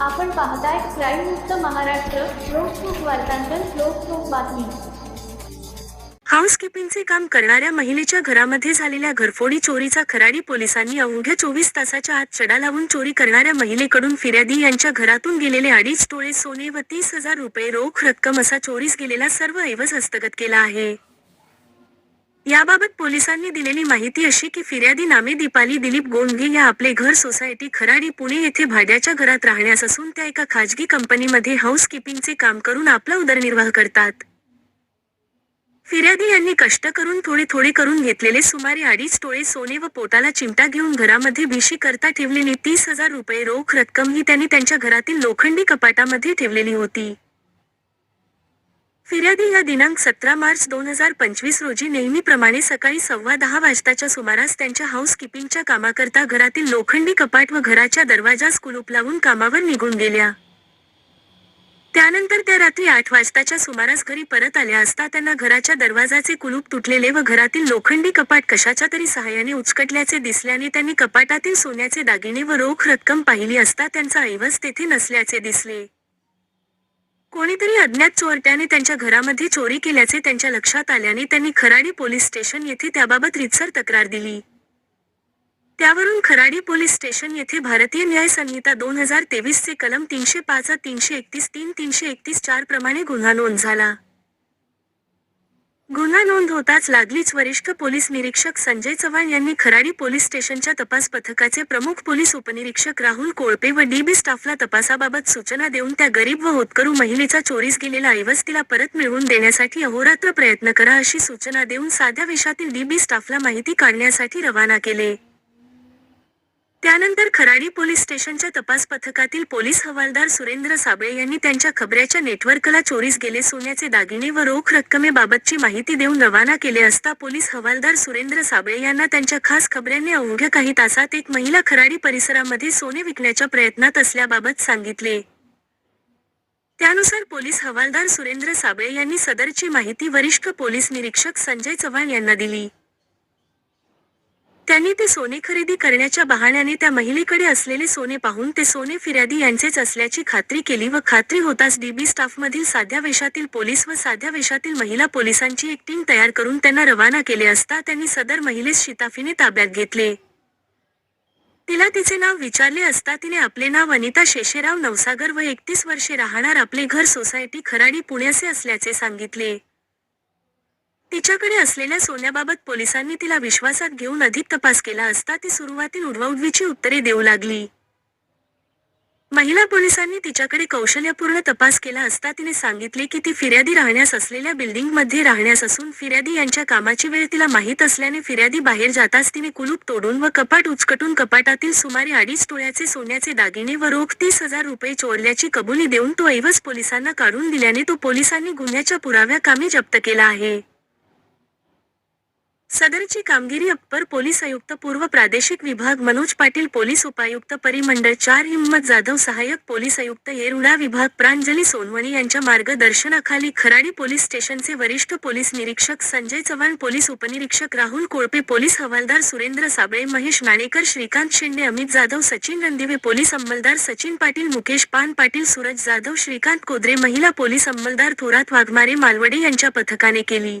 आपण पाहताय क्राईम मुक्त महाराष्ट्र लोकसुख वार्तांकन लोकसुख बातमी. हाऊसकीपिंगचे काम करणाऱ्या महिलेच्या घरामध्ये झालेल्या घरफोडी चोरीचा खराडी पोलिसांनी अवघ्या चोवीस तासाच्या आत चढा लावून चोरी करणाऱ्या महिलेकडून फिर्यादी यांच्या घरातून गेलेले अडीच तोळे सोने व तीस हजार रुपये रोख रक्कम असा चोरीस गेलेला सर्व ऐवज हस्तगत केला आहे. याबाबत पोलिसांनी दिलेली माहिती अशी की फिर्यादी नामे दीपाली दिलीप गोंधे या आपले घर सोसायटी खराडी पुणे येथे भाड्याच्या घरात राहण्यास असून त्या एका खाजगी कंपनीमध्ये हाऊसकीपिंगचे काम करून आपला उदरनिर्वाह करतात. फिर्यादी यांनी कष्ट करून थोडे थोडे करून घेतलेले सुमारे अडीच टोळे सोने व पोटाला चिमटा घेऊन घरामध्ये भिशी करता ठेवलेली तीस हजार रुपये रोख रक्कम ही त्यांनी त्यांच्या घरातील लोखंडी कपाटामध्ये ठेवलेली होती. फिर्यादी या दिनांक सतरा मार्च दोन हजार पंचवीस रोजी नेहमीप्रमाणे सकाळी सव्वा दहा वाजताच्या सुमारास त्यांच्या हाऊसकीपिंगच्या कामाकरता घरातील लोखंडी कपाट व घराच्या दरवाजास कुलूप लावून कामावर निघून गेल्या. त्यानंतर त्या रात्री आठ वाजताच्या सुमारास घरी परत आल्या असता त्यांना घराच्या दरवाजाचे कुलूप तुटलेले व घरातील लोखंडी कपाट कशाच्या तरी सहाय्याने उचकटल्याचे दिसल्याने त्यांनी कपाटातील सोन्याचे दागिने व रोख रक्कम पाहिली असता त्यांचा ऐवज तेथे नसल्याचे दिसले. कोणीतरी अज्ञात चोरट्याने त्यांच्या घरामध्ये चोरी केल्याचे त्यांच्या लक्षात आल्याने त्यांनी खराडी पोलीस स्टेशन येथे त्याबाबत रितसर तक्रार दिली. त्यावरून खराडी पोलीस स्टेशन येथे भारतीय न्याय संहिता दोन हजार तेवीस चे कलम तीनशे पाच तीनशे एकतीस तीन तीनशे एकतीस चार प्रमाणे गुन्हा नोंद झाला. गुन्हा नोंद होताच लागलीच वरिष्ठ पोलीस निरीक्षक संजय चव्हाण यांनी खराडी पोलीस स्टेशनच्या तपास पथकाचे प्रमुख पोलीस उपनिरीक्षक राहुल कोळपे व डीबी स्टाफला तपासाबाबत सूचना देऊन त्या गरीब व होतकरू महिलेचा चोरीस गेलेला ऐवज तिला परत मिळवून देण्यासाठी अहोरात्र प्रयत्न करा अशी सूचना देऊन साध्या वेशातील डीबी स्टाफला माहिती काढण्यासाठी रवाना केले. त्यानंतर खराडी पोलीस स्टेशनच्या तपास पथकातील पोलीस हवालदार सुरेंद्र साबळे यांनी त्यांच्या खबऱ्याच्या नेटवर्कला चोरीस गेले सोन्याचे दागिने व रोख रक्कमेबाबतची माहिती देऊन रवाना केले असता पोलीस हवालदार सुरेंद्र साबळे यांना त्यांच्या खास खबऱ्यांनी अवघ्या काही तासात एक महिला खराडी परिसरामध्ये सोने विकण्याच्या प्रयत्नात असल्याबाबत सांगितले. त्यानुसार पोलीस हवालदार सुरेंद्र साबळे यांनी सदरची माहिती वरिष्ठ पोलीस निरीक्षक संजय चव्हाण यांना दिली. त्यांनी ते सोने खरेदी करण्याच्या बहाण्याने त्या महिलेकडे असलेले सोने पाहून ते सोने फिर्यादी यांचेच असल्याची खात्री केली व खात्री होताच डीबी स्टाफमधील साध्या वेशातील पोलीस व साध्या वेशातील महिला पोलिसांची एक टीम तयार करून त्यांना रवाना केले असता त्यांनी सदर महिलेस शिताफीने ताब्यात घेतले. तिला तिचे नाव विचारले असता तिने आपले नाव अनिता शेषेराव नवसागर व एकतीस वर्षे राहणार आपले घर सोसायटी खराडी पुण्याचे असल्याचे सांगितले. तिच्याकडे असलेल्या सोन्याबाबत पोलिसांनी तिला विश्वासात घेऊन अधिक तपास केला असता ती सुरुवातील उडवाउडवीची उत्तरे देऊ लागली. महिला पोलिसांनी तिच्याकडे कौशल्यपूर्ण तपास केला असता तिने सांगितले की ती फिर्यादी राहण्यास असलेल्या बिल्डिंगमध्ये राहण्यास असून फिर्यादी यांच्या कामाची वेळ तिला माहीत असल्याने फिर्यादी बाहेर जाताच तिने कुलूप तोडून व कपाट उचकटून कपाटातील सुमारे अडीच तोळ्याचे सोन्याचे दागिने व रोख तीस हजार रुपये चोरल्याची कबुली देऊन तो ऐवज पोलिसांना काढून दिल्याने तो पोलिसांनी गुन्ह्याच्या पुराव्या कामी जप्त केला आहे. सदरची कामगिरी अप्पर पोलीस आयुक्त पूर्व प्रादेशिक विभाग मनोज पाटील पोलीस उपायुक्त परिमंडळ चार हिम्मत जाधव सहाय्यक पोलीस आयुक्त येरुळा विभाग प्रांजली सोनवणी यांच्या मार्गदर्शनाखाली खराडी पोलीस स्टेशनचे वरिष्ठ पोलीस निरीक्षक संजय चव्हाण पोलीस उपनिरीक्षक राहुल कोळपे पोलीस हवालदार सुरेंद्र साबळे महेश नाणेकर श्रीकांत शिंदे अमित जाधव सचिन रणदिवे पोलीस अंमलदार सचिन पाटील मुकेश पान पाटील सूरज जाधव श्रीकांत कोदरे महिला पोलीस अंमलदार थोरात वाघमारे मालवडे यांच्या पथकाने केली.